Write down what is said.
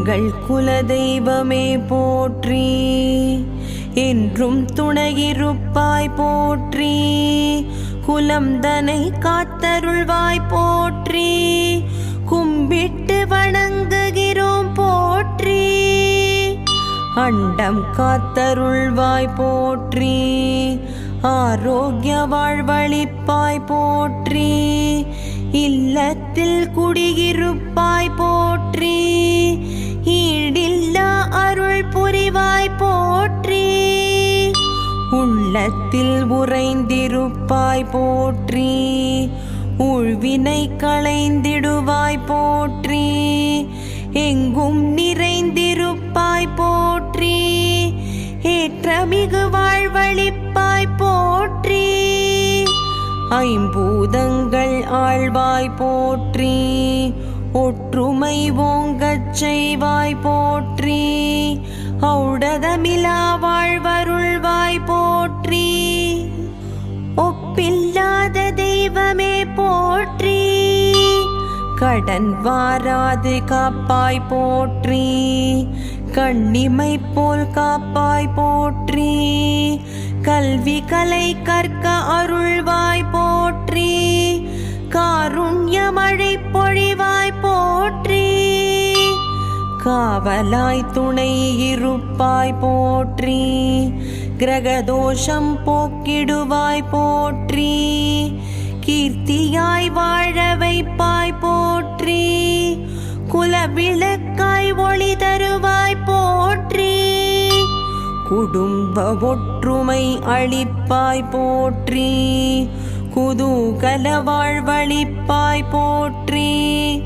எங்கள் குலதெய்வமே போற்றி என்றும் துணையிருப்பாய் போற்றி குலம் தனை காத்தருள்வாய் போற்றி கும்பிட்டு வணங்குகிறோம் போற்றி அண்டம் காத்தருள்வாய் போற்றி ஆரோக்கிய வாழ்வழிப்பாய் போற்றி இல்லத்தில் குடியிருப்பாய் போற்றி. உள்ளத்தில் உறைந்திருப்பாய் போற்றி உழ்வினை களைந்திடுவாய் போற்றி எங்கும் நிறைந்திருப்பாய் போற்றி ஏற்றமிகு வாழ்வழிப்பாய் போற்றி ஐம்பூதங்கள் ஆழ்வாய் போற்றி ஒற்றுமை ஓங்கச் செய்வாய் போற்றி ஔடதமிலா தெய்வமே போற்றி கடன் வாராது காப்பாய் போற்றி கண்ணிமை போல் காப்பாய் போற்றி கல்வி கலை கற்க அருள்வாய் போற்றி காருண்ய மழை பொழிவாய் போற்றி காவலாய் துணை இருப்பாய் போற்றி கிரகதோஷம் போக்கிடுவாய் போற்றி வாழ வைப்பாய் போற்றி. குலவிளக்காய் ஒளி தருவாய் போற்றி. குடும்ப ஒற்றுமை அளிப்பாய் போற்றி. குதூகல வாழ்வழிப்பாய் போற்றி.